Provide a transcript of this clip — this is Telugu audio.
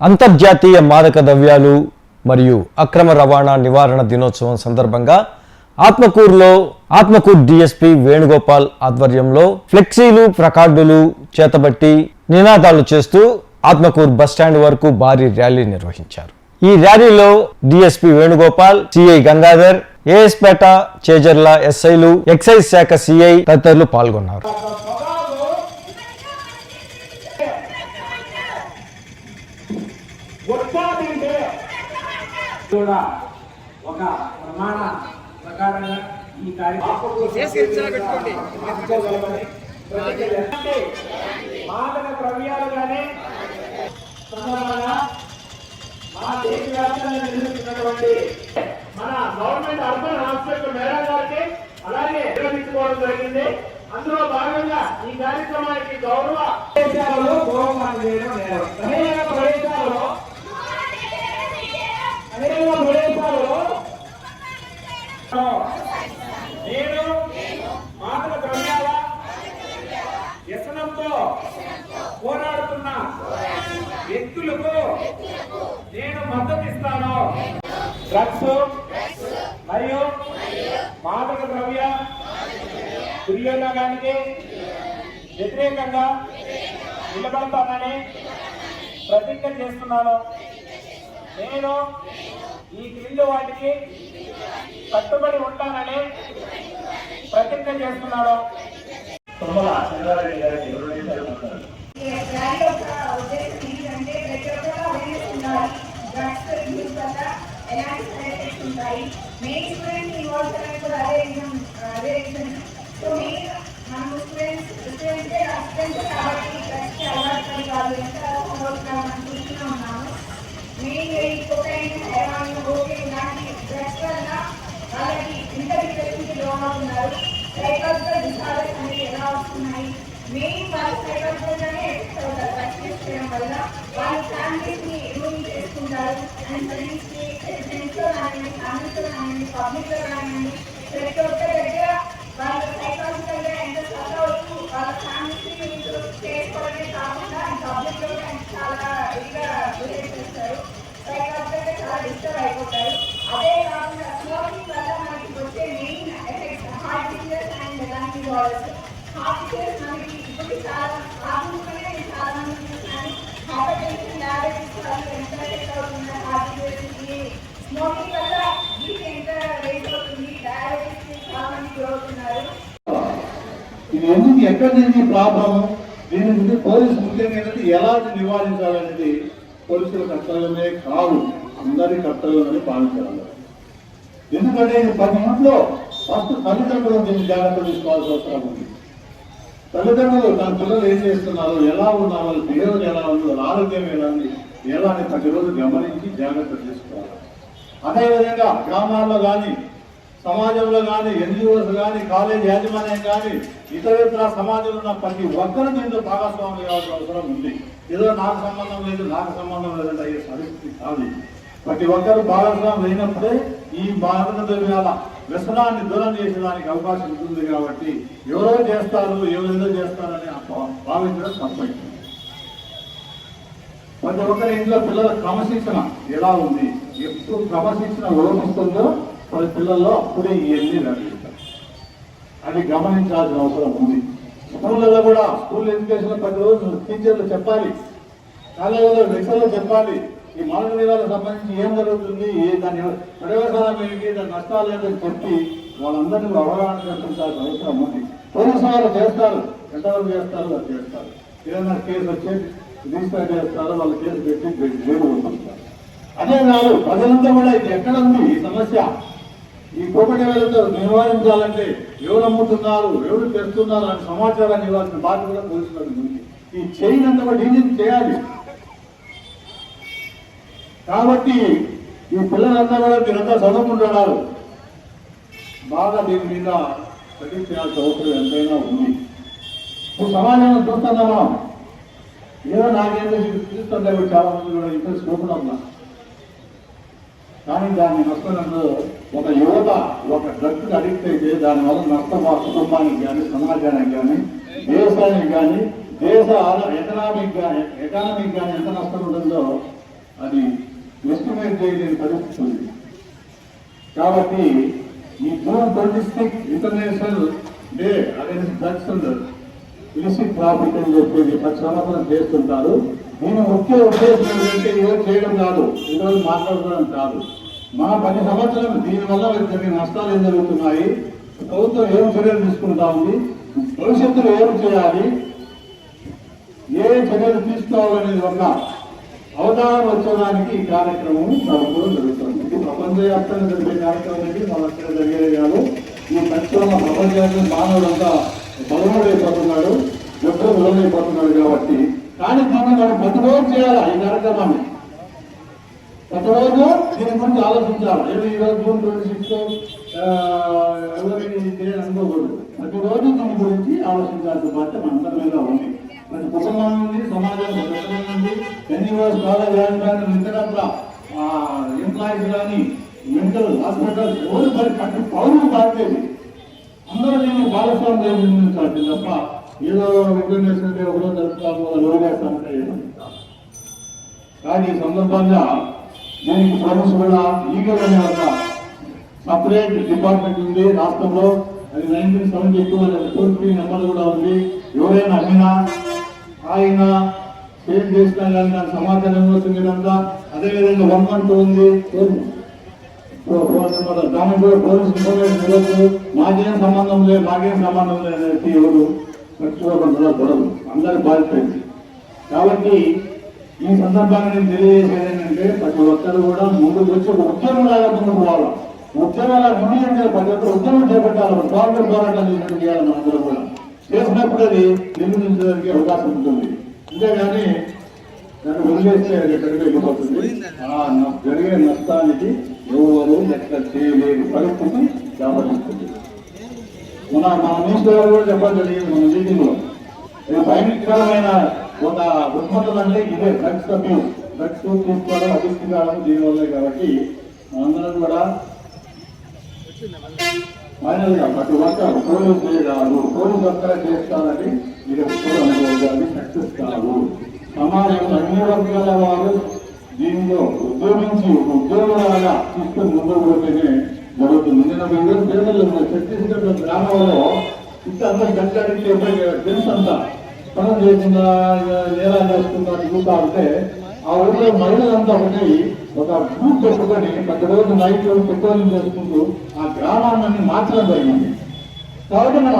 అంతర్జాతీయ మాదక ద్రవ్యాలు మరియు అక్రమ రవాణా నివారణ దినోత్సవం సందర్భంగా ఆత్మకూరులో ఆత్మకూరు డిఎస్పి వేణుగోపాల్ ఆధ్వర్యంలో ఫ్లెక్సీలు ప్రకార్డులు చేతబట్టి నినాదాలు చేస్తూ ఆత్మకూరు బస్టాండ్ వరకు భారీ ర్యాలీ నిర్వహించారు. ఈ ర్యాలీలో డిఎస్పి వేణుగోపాల్ సిఐ గంగాధర్ ఏఎస్పేట చేజర్ల ఎస్ఐలు ఎక్సైజ్ శాఖ సిఐ తదితరులు పాల్గొన్నారు. కూడా ఒక ప్రమాణ ప్రకారంగా ఈ కార్యక్రమం మాదక ద్రవ్యాలు కానీ సందర్భంగా మన నిర్మిస్తున్నటువంటి మన గవర్నమెంట్ అర్బన్ హాస్పిటల్ మేడం గారికి అలాగే నిర్వహించుకోవడం జరిగింది. అందులో భాగంగా ఈ కార్యక్రమానికి గౌరవ ప్రదేశాలలో గౌరవం చేయడం నేరం అనేక ప్రదేశాలలో అనేక ప్రదేశాలలో నేను మాదక ద్రవ్యాల వ్యసనంతో పోరాడుతున్న. వ్యక్తులకు నేను మద్దతిస్తాను. డ్రగ్స్ మరియు మాదక ద్రవ్య దుర్యోగానికి వ్యతిరేకంగా నిలబడతానని ప్రతిజ్ఞ చేస్తున్నాను. నేను ఈ క్రింది వాటికి కట్టుబడి ఉంటానని ప్రతిజ్ఞ చేస్తున్నాను. తుమ్మల చంద్రారెడ్డి గారికి రెండు నిమిషాలు మాట్లాడారు. ర్యాలీ యొక్క ఉద్దేశం ఏంటంటే ప్రతి ఒక్కరు అవేర్నెస్ ఉండాలి డ్రగ్స్ యూజ్ వల్ల ఎలాంటి సైడ్ ఎఫెక్ట్స్ ఉంటాయి మెయిన్ స్టూడెంట్స్ ఇన్వాల్వ్ చేయడానికి కూడా అదే రీజన్ అదే రీజన్ సో మెయిన్ మన స్టూడెంట్స్ స్టూడెంట్స్ కాబట్టి డ్రగ్స్కి అలవాటు పడి వాళ్ళు ఎంత అవుతారో చూస్తూనే ఉన్నాము మెయిన్ ఈ కొకైన్ హెరాయిన్ ఓకే ఇలాంటి డ్రగ్స్ వల్ల వాళ్ళకి ఇంత డిప్రెషన్కి లోనవుతున్నారు సైకాలజికల్ డిసార్డర్స్ అనేవి ఎలా వస్తున్నాయి మెయిన్ వాళ్ళ సైకాలజికల్గానే ఎఫెక్ట్ అవుతారు ప్రాక్టీస్ చేయడం వల్ల వాళ్ళ ఫ్యామిలీస్ని రూమింగ్ చేసుకుంటారు అండ్ ఫ్రెండ్స్ని ఫ్రెండ్స్లో కానివ్వండి ఫ్యామిలీతో కానివ్వండి పబ్లిక్లో కానివ్వండి ప్రతి ఒక్క దగ్గర వాళ్ళ సైకాలజికల్గా ఎంత సఫర్ వాళ్ళ ఫ్యామిలీస్ని చేసుకోవడమే కాకుండా పబ్లిక్లో చాలా ఇదిగా బిహేవ్ చేస్తారు సైకాలజికల్గా చాలా డిస్టర్బ్ అయిపోతారు. అదే కాకుండా స్మోకింగ్ వల్ల మనకి వచ్చే main effects heart diseases and lung disorders heart diseases మనకి ఇప్పుడు చాలా ఆధునికంగా నేను చాలా మంది చూస్తున్నాను హైపర్ టెన్షన్ డయాబెటీస్ వాళ్ళు ఎంత ఎఫెక్ట్ అవుతుంది హార్ట్ డిసీజెస్కి స్మోకింగ్ వల్ల ఎంత రేట్ అవుతుంది డయాబెటీస్కి చాలా మంది గురవుతున్నారు. ఇది ఎందుకు ఎక్కడి నుంచి ప్రాబ్లం? దీని గురించి పోలీసు ముఖ్యంగా ఏంటంటే ఎలా నివారించాలనేది పోలీసుల కర్తవ్యమే కాదు. అందరి కర్తవ్యమని భావించాలి ఎందుకంటే ఇది ప్రతి ఇంట్లో ఫస్ట్ తల్లిదండ్రులు దీన్ని జాగ్రత్త తీసుకోవాల్సిన అవసరం ఉంది. తల్లిదండ్రులు తన పిల్లలు ఏం చేస్తున్నారు ఎలా ఉన్నారు వాళ్ళ బిహేవియర్ ఎలా ఉంది వాళ్ళ ఆరోగ్యం ఎలా ఉంది ఎలా అని ప్రతిరోజు గమనించి జాగ్రత్త తీసుకోవాలి. అదేవిధంగా గ్రామాల్లో కానీ సమాజంలో కానీ ఎన్జిఓస్ కానీ కాలేజ్ యాజమాన్యం కానీ ఇతర సమాజంలో ఉన్న ప్రతి ఒక్కరు దీంట్లో భాగస్వామి కావాల్సిన అవసరం ఉంది. ఏదో నాకు సంబంధం లేదు నాకు సంబంధం లేదంటే అయ్యే పరిస్థితి కాదు ప్రతి ఒక్కరు భాగస్వామి అయినప్పుడే ఈ భారతదేశాల వ్యసనాన్ని దూరం చేసేదానికి అవకాశం ఉంటుంది కాబట్టి ఎవరో చేస్తారు ఎవరెందో చేస్తారని భా- భావించడం తప్పైంది ప్రతి ఒక్కరి ఇంట్లో పిల్లల క్రమశిక్షణ ఎలా ఉంది? ఎప్పుడు క్రమశిక్షణ లోపిస్తుందో ప్రతి పిల్లల్లో అప్పుడే ఇవన్నీ లభిస్తాయి అది గమనించాల్సిన అవసరం ఉంది. స్కూళ్ళలో కూడా స్కూల్ ఎడ్యుకేషన్ ప్రతి రోజు టీచర్లు చెప్పాలి. కాలేజీలో లెక్చర్లు చెప్పాలి. ఈ మానవ నివారణకు సంబంధించి ఏం జరుగుతుంది ఏ దాని ప్రయోజనాలు ఏంటి దాని నష్టాలు ఏంటని చెప్పి వాళ్ళందరినీ అవగాహన కల్పించాల్సిన అవసరం ఉంది. పోలీసు వాళ్ళు చేస్తారు ఎంతవరకు చేస్తారు వాళ్ళు చేస్తారు. ఏదైనా కేసు వచ్చి రిజిస్టర్ చేస్తారు వాళ్ళ కేసు పెట్టి జైలు పంపిస్తారు. అదే కాదు ప్రజలంతా కూడా ఇది ఎక్కడ ఉంది ఈ సమస్య? ఈ కోపటి వేలతో నివారించాలంటే ఎవరు అమ్ముతున్నారు ఎవరు తెస్తున్నారు అనే సమాచారాన్ని ఇవ్వాల్సిన బాధ్యత కూడా పోలీసులకు ఉంది. ఈ చేయనంత కూడా డీజిల్ చేయాలి. కాబట్టి ఈ పిల్లలంతా కూడా మీరంతా చదువుకుంటున్నారు. బాగా దీని మీద స్టడీ చేయాల్సిన అవసరం ఎంతైనా ఉంది. ఇప్పుడు సమాజంలో చూస్తున్నాం మనం ఏదో నాకేంటో చూస్తుంటే చాలా మంది కూడా ఇంట్రెస్ట్ చూపడం కానీ దాని నష్టంలో ఒక యువత ఒక డ్రగ్స్ అడిక్ట్ అయితే దానివల్ల నష్టం మా కుటుంబానికి కానీ సమాజానికి కానీ దేశానికి కానీ దేశ ఎకనామిక్ కానీ ఎకనామిక్ కానీ ఎంత నష్టం ఉంటుందో అది ఎస్టిమేట్ చేయలేని పరిస్థితి ఉంది. కాబట్టి ఈ June twenty six international day అనేది డ్రగ్స్ అండ్ ఇలిసిట్ ట్రాఫిక్ అని చెప్పేది ప్రతి సంవత్సరం చేస్తుంటారు. దీని ముఖ్య ఉద్దేశం ఏంటంటే ఏదో చేయడం కాదు ఈరోజు మాట్లాడుకోవడం కాదు. మా పది సంవత్సరం దీనివల్ల జరిగిన నష్టాలు ఏం జరుగుతున్నాయి? ప్రభుత్వం ఏం చర్యలు తీసుకుంటా ఉంది? భవిష్యత్తులో ఏం చేయాలి? ఏ చర్యలు తీసుకోవాలనేది ఒక అవగాహన వచ్చేదానికి ఈ కార్యక్రమం నడుపుకోవడం జరుగుతుంది. ఇది ప్రపంచవ్యాప్తంగా జరిగే కార్యక్రమం అనేది మన అక్కడ జరిగేది కాదు. ఈ పరిశ్రమ ప్రపంచాన్ని మానవుడంతా బలముడైపోతున్నాడు యుద్ధం బలమైపోతున్నాడు కాబట్టి. కానీ దీన్ని మనం ప్రతిరోజు చేయాలి. ఈ కార్యక్రమాన్ని. ప్రతిరోజు దీని గురించి ఆలోచించాలి. ఏదో ఈ జూన్ ట్వంటీ సిక్స్ ఎవరికి తెలియదు అనుకోకూడదు. ప్రతిరోజు దీని గురించి ఆలోచించాల్సిన బాధ్యత మనందరి మీద ఉంది. ప్రతి కుటుంబం నుండి సమాజం ప్రతి నుండి ఎన్జిఓస్ కాలేజ్ యాజమాన్యం ఇతరత్ర ఎంప్లాయీస్ కానీ మెంటల్ హాస్పిటల్స్ ఎవరు మరి ప్రతి పౌరులు బాధ్యత అందరూ దీన్ని భాగస్వామ్యం నిర్మించాలి తప్ప ఏదో ఇంటర్నేషనల్ డే ఒకరోజు జరుపుతాము రోజు వేస్తామంటే కానీ ఈ సందర్భంగా దీనికి పోలీసు కూడా లీగల్ అనే ఒక సపరేట్ డిపార్ట్మెంట్ ఉంది రాష్ట్రంలో. అది నైన్టీన్ సెవెంటీ టూ అనే టోల్ ఫ్రీ నెంబర్ కూడా ఉంది. ఎవరైనా అమ్మినా ఆయన సేల్ చేసినా కానీ దాని సమాచారం వస్తుంది కనుక అదేవిధంగా వన్ వన్ టూ ఉంది. దానికి కూడా పోలీస్ ఇన్ఫర్మేషన్ ఇవ్వచ్చు మాకేం సంబంధం లేదు మాకేం సంబంధం లేదు అనేది ఎవరు మర్చిపోకుండా గొడవలు అందరి బాధ్యత కాబట్టి ఈ సందర్భాన్ని నేను తెలియజేసేది ఏంటంటే ప్రతి ఒక్కరు కూడా ముందుకు వచ్చి ఒక ఉద్యమం లాగా ముందుకు పోవాలి ఉద్యమాల ముందు అంటే ప్రతి ఒక్కరు ఉద్యమం చేపట్టాలి. స్వాతంత్ర పోరాటాలు చేసినట్టు చేయాలి మనందరం కూడా. చేసినప్పుడు అది నిర్మించడానికి అవకాశం ఉంటుంది. అంతేగాని దాన్ని వదిలేస్తే ఎక్కడికి వెళ్ళిపోతుంది ఆ జరిగే నష్టానికి ఎవరు లెక్క చేయలేని పరిస్థితి దాపరిస్తుంది మన మన మినిస్టర్ గారు కూడా చెప్పడం జరిగింది మన మీటింగ్లో ఇది భయంకరమైన ఒక ఉత్పత్తులు అంటే ఇదే డ్రగ్స్ అబ్యూస్ డ్రగ్స్ తీసుకోవడం అభివృద్ధి కావడం దీనివల్లే కాబట్టి మనందరం కూడా ఫైనల్గా ప్రతి ఒక్కరు పోలీసు కాదు పోలీసు ఒక్కరే చేస్తారని మీరు ఎప్పుడు అనుకోవాలి సక్సెస్ కాదు సమాజంలో అన్ని వర్గాల వారు దీనిలో ఉద్యోగించి ఉద్యోగాలుగా తీసుకుని ముందుకు పోతేనే జరుగుతుంది. నిన్న వివిధ పేదలు ఛత్తీస్గఢ్ గ్రామంలో ఇంత అందరూ గంటడికి తెలుసు అంతా పనులు చేయకుండా నేరాలు చేసుకుంటా తిరుగుతా ఉంటే ఆ ఊళ్ళో మహిళలంతా ఒకటి ఒక గ్రూప్ పెట్టుకొని ప్రతిరోజు నైట్ పెట్రోలింగ్ చేసుకుంటూ ఆ గ్రామాన్ని మార్చడం జరిగింది. కాబట్టి మనం